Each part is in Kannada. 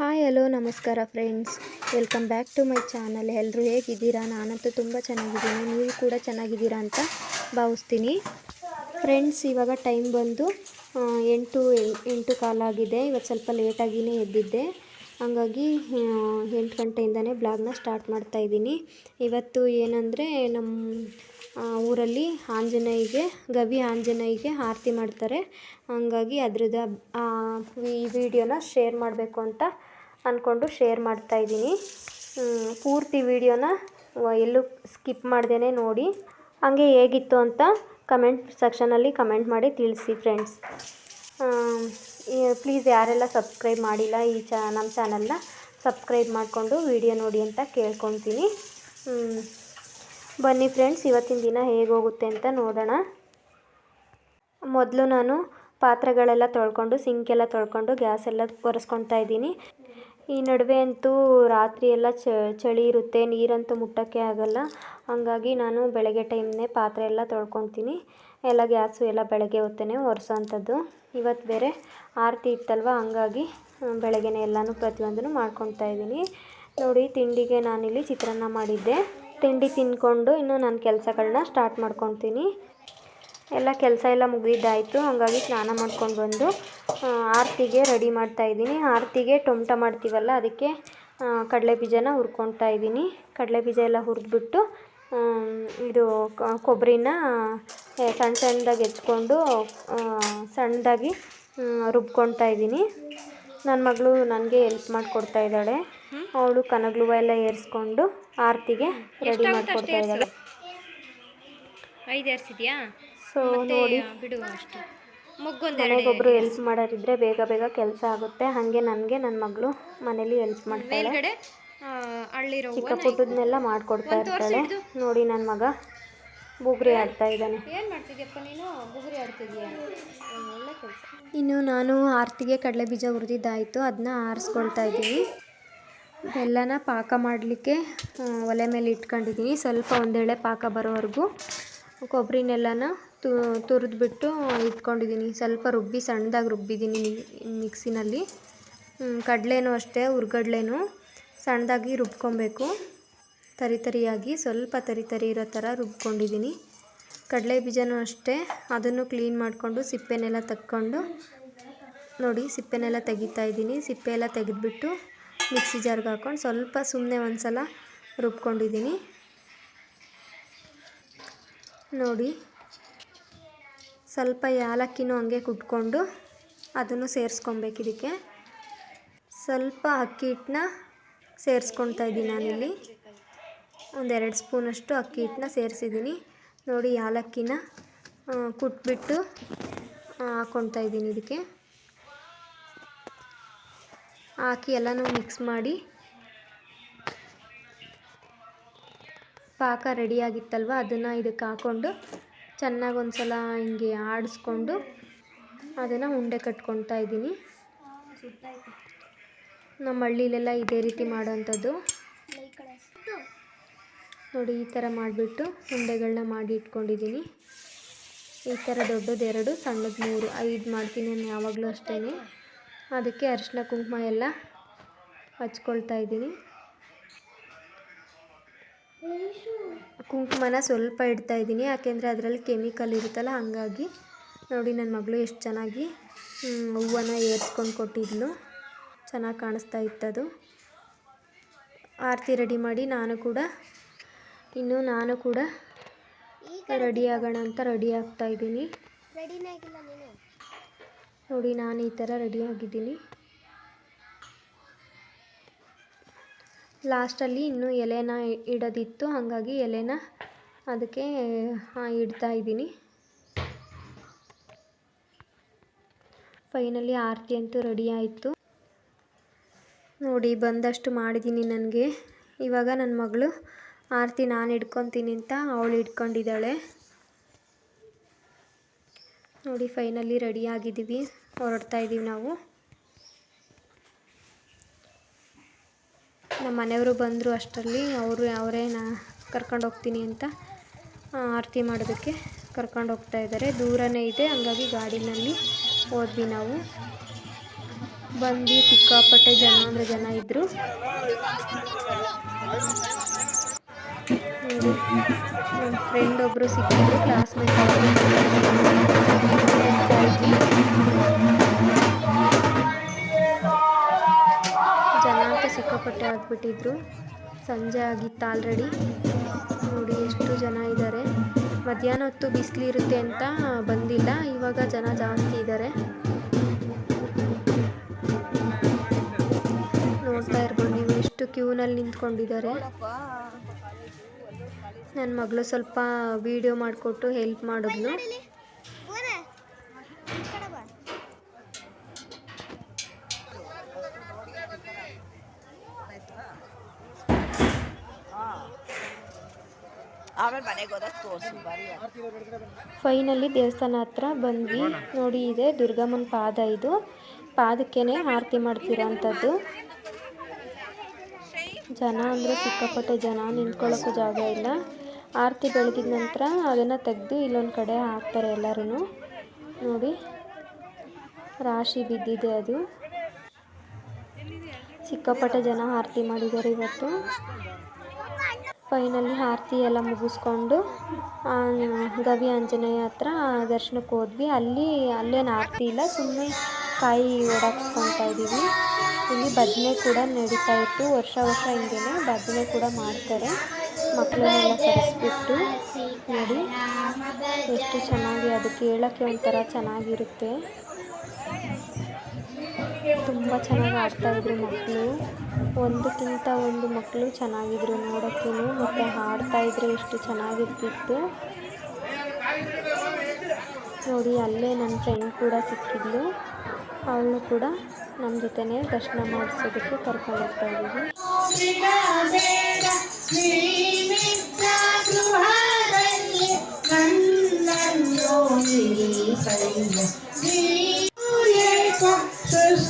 ಹಾಯ್, ಹಲೋ, ನಮಸ್ಕಾರ friends. Welcome back to my channel. ಎಲ್ಲರೂ ಹೇಗಿದ್ದೀರಾ? ನಾನಂತೂ ತುಂಬ ಚೆನ್ನಾಗಿದ್ದೀನಿ. ನೀವು ಕೂಡ ಚೆನ್ನಾಗಿದ್ದೀರಾ ಅಂತ ಭಾವಿಸ್ತೀನಿ. ಫ್ರೆಂಡ್ಸ್, ಇವಾಗ ಟೈಮ್ ಬಂದು ಎಂಟು ಎಂಟು ಕಾಲಾಗಿದೆ ಇವತ್ತು ಸ್ವಲ್ಪ ಲೇಟಾಗಿಯೇ ಎದ್ದಿದ್ದೆ. ಹಾಗಾಗಿ ಎಂಟು ಗಂಟೆಯಿಂದನೇ ಬ್ಲಾಗ್ನ ಸ್ಟಾರ್ಟ್ ಮಾಡ್ತಾ ಇದ್ದೀನಿ. ಇವತ್ತು ಏನಂದರೆ ನಮ್ಮ ಊರಲ್ಲಿ ಆಂಜನೇಯಿಗೆ, ಗವಿ ಆಂಜನೇಯಿಗೆ ಆರತಿ ಮಾಡ್ತಾರೆ. ಹಂಗಾಗಿ ಅದ್ರದ್ದು ಈ ವಿಡಿಯೋನ ಶೇರ್ ಮಾಡಬೇಕು ಅಂತ ಅಂದ್ಕೊಂಡು ಶೇರ್ ಮಾಡ್ತಾ ಇದ್ದೀನಿ. ಪೂರ್ತಿ ವಿಡಿಯೋನ ಎಲ್ಲೂ ಸ್ಕಿಪ್ ಮಾಡ್ದೇ ನೋಡಿ. ಹಂಗೆ ಹೇಗಿತ್ತು ಅಂತ ಕಮೆಂಟ್ ಸೆಕ್ಷನಲ್ಲಿ ಕಮೆಂಟ್ ಮಾಡಿ ತಿಳಿಸಿ ಫ್ರೆಂಡ್ಸ್ ಪ್ಲೀಸ್ ಯಾರೆಲ್ಲ ಸಬ್ಸ್ಕ್ರೈಬ್ ಮಾಡಿಲ್ಲ ಈ ಚಾ ನಮ್ಮ ಚಾನಲ್ನ ಸಬ್ಸ್ಕ್ರೈಬ್ ಮಾಡಿಕೊಂಡು ವಿಡಿಯೋ ನೋಡಿ ಅಂತ ಕೇಳ್ಕೊತೀನಿ. ಬನ್ನಿ ಫ್ರೆಂಡ್ಸ್ ಇವತ್ತಿನ ದಿನ ಹೇಗೆ ಹೋಗುತ್ತೆ ಅಂತ ನೋಡೋಣ. ಮೊದಲು ನಾನು ಪಾತ್ರೆಗಳೆಲ್ಲ ತೊಳ್ಕೊಂಡು ಸಿಂಕೆಲ್ಲ ತೊಳ್ಕೊಂಡು ಗ್ಯಾಸ್ ಎಲ್ಲ ಒರೆಸ್ಕೊತಾ ಇದ್ದೀನಿ. ಈ ನಡುವೆ ಅಂತೂ ರಾತ್ರಿ ಎಲ್ಲ ಚಳಿ ಇರುತ್ತೆ, ನೀರಂತೂ ಮುಟ್ಟೋಕ್ಕೆ ಆಗಲ್ಲ. ಹಾಗಾಗಿ ನಾನು ಬೆಳಗ್ಗೆ ಟೈಮ್ನೇ ಪಾತ್ರೆ ಎಲ್ಲ ತೊಳ್ಕೊತೀನಿ. ಎಲ್ಲ ಗ್ಯಾಸು ಎಲ್ಲ ಬೆಳಗ್ಗೆ ಹೊತ್ತೇ ಒರೆಸೋಂಥದ್ದು. ಇವತ್ತು ಬೇರೆ ಆರತಿ ಇತ್ತಲ್ವ, ಹಂಗಾಗಿ ಬೆಳಗ್ಗೆನೇ ಎಲ್ಲನೂ ಪ್ರತಿಯೊಂದನ್ನು ಮಾಡ್ಕೊತಾ ಇದ್ದೀನಿ. ನೋಡಿ, ತಿಂಡಿಗೆ ನಾನಿಲ್ಲಿ ಚಿತ್ರಾನ್ನ ಮಾಡಿದ್ದೆ. ತಿಂಡಿ ತಿಂದ್ಕೊಂಡು ಇನ್ನು ನನ್ನ ಕೆಲಸಗಳನ್ನ ಸ್ಟಾರ್ಟ್ ಮಾಡ್ಕೊತೀನಿ ಎಲ್ಲ ಕೆಲಸ ಎಲ್ಲ ಮುಗಿದಾಯಿತು ಹಾಗಾಗಿ ಸ್ನಾನ ಮಾಡ್ಕೊಂಡು ಬಂದು ಆರತಿಗೆ ರೆಡಿ ಮಾಡ್ತಾ ಇದ್ದೀನಿ. ಆರತಿಗೆ ಟೊಮಟ ಮಾಡ್ತೀವಲ್ಲ ಅದಕ್ಕೆ ಕಡಲೆ ಬೀಜನ ಹುರ್ಕೊಳ್ತಾ ಇದ್ದೀನಿ. ಕಡಲೆ ಬೀಜ ಎಲ್ಲ ಹುರಿದ್ಬಿಟ್ಟು ಇದು ಕೊಬ್ಬರಿನ ಸಣ್ಣ ಸಣ್ಣದಾಗಿ ಹೆಚ್ಕೊಂಡು ಸಣ್ಣದಾಗಿ ರುಬ್ಕೊಳ್ತಾ ಇದ್ದೀನಿ. ನನ್ನ ಮಗಳು ನನಗೆ ಹೆಲ್ಪ್ ಮಾಡಿಕೊಡ್ತಾ ಇದ್ದಾಳೆ. ಅವಳು ಕನಗ್ಲುವ ಎಲ್ಲ ಏರಿಸ್ಕೊಂಡು ಆರತಿಗೆ ರೆಡಿ ಮಾಡಿಕೊಡ್ತಾ ಇದ್ದಾಳೆ. ಐದು ಏರ್ಸಿದ್ಯಾ? ಸೊ ನೋಡಿ. ಬಿಡು ಅಷ್ಟು. ಮೊಗ್ಗೊಂದು ಮನೆಗೊಬ್ಬರು ಹೆಲ್ಪ್ ಮಾಡೋರಿದ್ರೆ ಬೇಗ ಬೇಗ ಕೆಲಸ ಆಗುತ್ತೆ. ಹಾಗೆ ನನಗೆ ನನ್ನ ಮಗಳು ಮನೇಲಿ ಹೆಲ್ಪ್ ಮಾಡ್ತಾಳೆ ಚಿಕ್ಕ ಪುಟ್ಟದನ್ನೆಲ್ಲ ಮಾಡಿಕೊಡ್ತಾ ಇರ್ತಾಳೆ. ನೋಡಿ ನನ್ನ ಮಗ ಬುಗ್ರಿ ಆಡ್ತಾ ಇದ್ದಾನೆ. ಏನು ಮಾಡ್ತಿದ್ಯಪ್ಪ ನೀನು? ಬುಗುರಿ ಆಡ್ತಿದ್ಯಾ? ಇನ್ನು ನಾನು ಆರತಿಗೆ ಕಡಲೆ ಬೀಜ ಹುರಿದಿದ್ದಾಯಿತು. ಅದನ್ನ ಆರಿಸ್ಕೊಳ್ತಾ ಇದ್ದೀನಿ. ಎಲ್ಲನ ಪಾಕ ಮಾಡಲಿಕ್ಕೆ ಒಲೆ ಮೇಲೆ ಇಟ್ಕೊಂಡಿದ್ದೀನಿ. ಸ್ವಲ್ಪ ಒಂದೇಳೆ ಪಾಕ ಬರೋವರೆಗೂ. ಕೊಬ್ಬರಿನೆಲ್ಲನ ತುರಿದ್ಬಿಟ್ಟು ಇಟ್ಕೊಂಡಿದ್ದೀನಿ ಸ್ವಲ್ಪ ರುಬ್ಬಿ, ಸಣ್ಣದಾಗಿ ರುಬ್ಬಿದ್ದೀನಿ ಮಿಕ್ಸಿನಲ್ಲಿ. ಕಡಲೆನೂ ಅಷ್ಟೇ ಹುರ್ಗಡ್ಲೆನೂ ಸಣ್ಣದಾಗಿ ರುಬ್ಕೊಬೇಕು. ತರಿ ತರಿಯಾಗಿ, ಸ್ವಲ್ಪ ತರಿ ತರಿ ಇರೋ ಥರ ರುಬ್ಕೊಂಡಿದ್ದೀನಿ ಕಡಲೆ ಬೀಜನೂ ಅಷ್ಟೇ, ಅದನ್ನು ಕ್ಲೀನ್ ಮಾಡಿಕೊಂಡು ಸಿಪ್ಪೆನೆಲ್ಲ ತಕ್ಕೊಂಡು ನೋಡಿ, ಸಿಪ್ಪೆನೆಲ್ಲ ತೆಗಿತಾ ಇದ್ದೀನಿ. ಸಿಪ್ಪೆ ಎಲ್ಲ ತೆಗೆದ್ಬಿಟ್ಟು ಮಿಕ್ಸಿ ಜಾರ್ಗೆ ಹಾಕ್ಕೊಂಡು ಸ್ವಲ್ಪ ಸುಮ್ಮನೆ ಒಂದು ಸಲ ರುಬ್ಕೊಂಡಿದ್ದೀನಿ ನೋಡಿ. ಸ್ವಲ್ಪ ಏಲಕ್ಕಿನೂ ಹಂಗೆ ಕುಟ್ಕೊಂಡು ಅದನ್ನು ಸೇರಿಸ್ಕೊಬೇಕು ಇದಕ್ಕೆ. ಸ್ವಲ್ಪ ಅಕ್ಕಿ ಹಿಟ್ಟನ್ನ ಸೇರಿಸ್ಕೊತಾ ಇದ್ದೀನಿ ನಾನಿಲ್ಲಿ. ಒಂದೆರಡು ಸ್ಪೂನಷ್ಟು ಅಕ್ಕಿ ಹಿಟ್ಟನ್ನ ಸೇರಿಸಿದ್ದೀನಿ. ನೋಡಿ ಏಲಕ್ಕಿನ ಕುಟ್ಬಿಟ್ಟು ಹಾಕ್ಕೊತಾ ಇದ್ದೀನಿ ಇದಕ್ಕೆ. ಹಾಕಿ ಎಲ್ಲನೂ ಮಿಕ್ಸ್ ಮಾಡಿ ಪಾಕ ರೆಡಿಯಾಗಿತ್ತಲ್ವ? ಅದನ್ನು ಇದಕ್ಕೆ ಹಾಕ್ಕೊಂಡು ಚೆನ್ನಾಗಿ ಒಂದು ಸಲ ಹಿಂಗೆ ಆಡಿಸ್ಕೊಂಡು ಅದನ್ನು ಉಂಡೆ ಕಟ್ಕೊಳ್ತಾ ಇದ್ದೀನಿ. ನಮ್ಮ ಹಳ್ಳಿಲೆಲ್ಲ ಇದೇ ರೀತಿ ಮಾಡೋವಂಥದ್ದು. ನೋಡಿ, ಈ ಥರ ಮಾಡಿಬಿಟ್ಟು ಉಂಡೆಗಳನ್ನ ಮಾಡಿ ಇಟ್ಕೊಂಡಿದ್ದೀನಿ. ಈ ಥರ ದೊಡ್ಡದು ಎರಡು, ಸಣ್ಣದು ಮೂರು, ಐದು ಮಾಡ್ತೀನಿ ನಾನು ಯಾವಾಗಲೂ ಅಷ್ಟೇ ಅದಕ್ಕೆ ಅರಿಶಿನ ಕುಂಕುಮ ಎಲ್ಲ ಹಚ್ಕೊಳ್ತಾ ಇದ್ದೀನಿ. ಕುಂಕುಮನ ಸ್ವಲ್ಪ ಇಡ್ತಾ ಇದ್ದೀನಿ. ಯಾಕೆಂದರೆ ಅದರಲ್ಲಿ ಕೆಮಿಕಲ್ ಇರುತ್ತಲ್ಲ ಹಾಗಾಗಿ ನೋಡಿ ನನ್ನ ಮಗಳು ಎಷ್ಟು ಚೆನ್ನಾಗಿ ಹೂವನ್ನು ಏರ್ಸ್ಕೊಂಡು ಕೊಟ್ಟಿದ್ಲು. ಚೆನ್ನಾಗಿ ಕಾಣಿಸ್ತಾ ಇತ್ತದು. ಆರತಿ ರೆಡಿ ಮಾಡಿ ನಾನು ಕೂಡ ಇನ್ನು ನಾನು ಕೂಡ ರೆಡಿ ಆಗೋಣ ಅಂತ ರೆಡಿ ಆಗ್ತಾ ಇದ್ದೀನಿ. ನೋಡಿ ನಾನು ಈ ಥರ ರೆಡಿ ಆಗಿದ್ದೀನಿ. ಲಾಸ್ಟಲ್ಲಿ ಇನ್ನೂ ಎಲೆನ ಇಡದಿತ್ತು. ಹಾಗಾಗಿ ಎಲೆನ ಅದಕ್ಕೆ ಇಡ್ತಾ ಇದ್ದೀನಿ. ಫೈನಲಿ ಆರತಿ ಅಂತೂ ರೆಡಿ ಆಯಿತು. ನೋಡಿ, ಬಂದಷ್ಟು ಮಾಡಿದ್ದೀನಿ ನನಗೆ. ಇವಾಗ ನನ್ನ ಮಗಳು ಆರತಿ ನಾನು ಇಟ್ಕೊತೀನಿ ಅಂತ ಅವಳು ಇಟ್ಕೊಂಡಿದ್ದಾಳೆ ನೋಡಿ, ಫೈನಲಿ ರೆಡಿ ಆಗಿದ್ದೀವಿ. ಹೊರಡ್ತಾ ಇದ್ದೀವಿ ನಾವು. ನಮ್ಮ ಮನೆಯವರು ಬಂದರು ಅಷ್ಟರಲ್ಲಿ. ಅವರು ಅವರೇ ನಾ ಕರ್ಕೊಂಡು ಹೋಗ್ತೀನಿ ಅಂತ ಆರತಿ ಮಾಡೋದಕ್ಕೆ ಕರ್ಕೊಂಡು ಹೋಗ್ತಾ ಇದ್ದಾರೆ. ದೂರನೇ ಇದೆ, ಹಂಗಾಗಿ ಗಾಡಿನಲ್ಲಿ ಹೋದ್ವಿ ನಾವು. ಬಂದು ಸಿಕ್ಕಾಪಟ್ಟೆ ಜನ, ಅಂದರೆ ಜನ ಇದ್ದರು ನಮ್ಮ ಫ್ರೆಂಡ್ ಒಬ್ಬರು ಸಿಕ್ಕಿದ್ರು ಕ್ಲಾಸ್ಮೇಟ್ ಆಗಿಬಿಟ್ಟಿದ್ರು. ಸಂಜೆ ಆಗಿತ್ತು ಆಲ್ರೆಡಿ ನೋಡಿ ಎಷ್ಟು ಜನ ಇದ್ದಾರೆ ಮಧ್ಯಾಹ್ನ ಹೊತ್ತು ಬಿಸಿಲಿರುತ್ತೆ ಅಂತ ಬಂದಿಲ್ಲ. ಇವಾಗ ಜನ ಜಾಸ್ತಿ ಇದ್ದಾರೆ ನೋಡ್ತಾ ಇರ್ಬೋದು ನೀವು ಎಷ್ಟು ಕ್ಯೂನಲ್ಲಿ ನಿಂತ್ಕೊಂಡಿದ್ದಾರೆ. ನನ್ನ ಮಗಳು ಸ್ವಲ್ಪ ವಿಡಿಯೋ ಮಾಡಿಕೊಟ್ಟು ಹೆಲ್ಪ್ ಮಾಡಿದ್ಲು. ಫೈನಲಿ ದೇವಸ್ಥಾನ ಹತ್ರ ಬಂದ್ವಿ. ನೋಡಿ ಇದೆ ದುರ್ಗಮ್ಮನ ಪಾದ ಇದು. ಪಾದಕ್ಕೇನೆ ಆರತಿ ಮಾಡ್ತಿರೋಂಥದ್ದು. ಜನ ಅಂದರೆ ಸಿಕ್ಕಾಪಟ್ಟೆ ಜನ ನಿಂತ್ಕೊಳ್ಳೋಕ್ಕೂ ಜಾಗ ಇಲ್ಲ. ಆರತಿ ಬೆಳಗಿದ ನಂತರ ಅದನ್ನು ತೆಗೆದು ಇಲ್ಲೊಂದು ಕಡೆ ಹಾಕ್ತಾರೆ ಎಲ್ಲರೂ ನೋಡಿ, ರಾಶಿ ಬಿದ್ದಿದೆ ಅದು. ಸಿಕ್ಕಾಪಟ್ಟೆ ಜನ ಆರತಿ ಮಾಡಿದ್ದಾರೆ ಇವತ್ತು. ಫೈನಲಿ ಆರತಿ ಎಲ್ಲ ಮುಗಿಸ್ಕೊಂಡು ಗವಿ ಆಂಜನೇಯ ಹತ್ರ ದರ್ಶನಕ್ಕೆ ಹೋದ್ವಿ. ಅಲ್ಲಿ, ಅಲ್ಲೇನು ಆರತಿ ಇಲ್ಲ, ಸುಮ್ಮನೆ ಕಾಯಿ ಓಡಾಕ್ಸ್ಕೊತಾ ಇದ್ದೀವಿ. ಇಲ್ಲಿ ಭಜನೆ ಕೂಡ ನಡೀತಾ ಇತ್ತು. ವರ್ಷ ವರ್ಷ ಹಿಂಗೇನೆ ಭಜನೆ ಕೂಡ ಮಾಡ್ತಾರೆ. ಮಕ್ಕಳನ್ನೆಲ್ಲ ಕರೆಸ್ಬಿಟ್ಟು ನೋಡಿ, ಎಷ್ಟು ಚೆನ್ನಾಗಿ ಅದು ಕೇಳೋಕ್ಕೆ ಒಂಥರ ಚೆನ್ನಾಗಿರುತ್ತೆ. ತುಂಬ ಚೆನ್ನಾಗಿ ಆಡ್ತಾಯಿದ್ರು ಮಕ್ಕಳು. ಒಂದಕ್ಕಿಂತ ಒಂದು ಮಕ್ಕಳು ಚೆನ್ನಾಗಿದ್ರು ನೋಡೋಕ್ಕೂ ಮತ್ತು ಹಾಡ್ತಾ ಇದ್ರೆ ಎಷ್ಟು ಚೆನ್ನಾಗಿರ್ತಿತ್ತು. ನೋಡಿ, ಅಲ್ಲೇ ನನ್ನ ಫ್ರೆಂಡ್ ಕೂಡ ಸಿಕ್ಕಿದ್ಲು. ಅವಳು ಕೂಡ ನಮ್ಮ ಜೊತೆನೇ ದರ್ಶನ ಮಾಡಿಸೋದಕ್ಕೆ ಕರ್ಕೊಂಡು ಹೋಗ್ತಾ ಇದ್ದೀವಿ.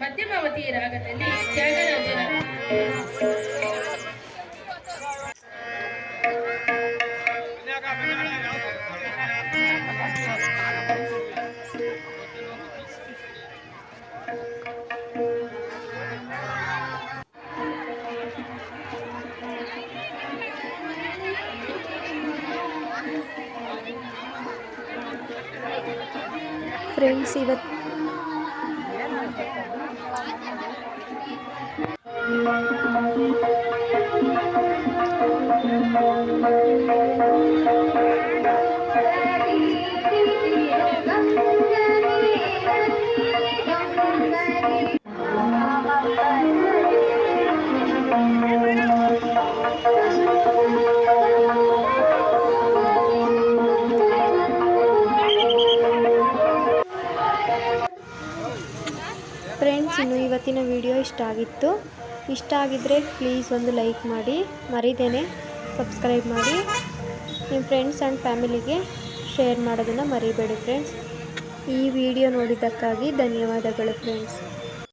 ಮಧ್ಯಮಾವತಿ ರಾಗದಲ್ಲಿ ತ್ಯಾಗರಾಜನ ಫ್ರೆಂಡ್ಸ್ ಇವತ್ತು ಫ್ರೆಂಡ್ಸ್ ಇನ್ನು ಇವತ್ತಿನ ವಿಡಿಯೋ ಇಷ್ಟ ಆಗಿತ್ತು. ಇಷ್ಟ ಆಗಿದ್ದರೆ ಪ್ಲೀಸ್ ಒಂದು ಲೈಕ್ ಮಾಡಿ. ಮರಿದೇನೆ ಸಬ್ಸ್ಕ್ರೈಬ್ ಮಾಡಿ. ನಿಮ್ಮ ಫ್ರೆಂಡ್ಸ್ ಆ್ಯಂಡ್ ಫ್ಯಾಮಿಲಿಗೆ ಶೇರ್ ಮಾಡೋದನ್ನು ಮರಿಬೇಡಿ ಫ್ರೆಂಡ್ಸ್ ಈ ವಿಡಿಯೋ ನೋಡಿದ್ದಕ್ಕಾಗಿ ಧನ್ಯವಾದಗಳು ಫ್ರೆಂಡ್ಸ್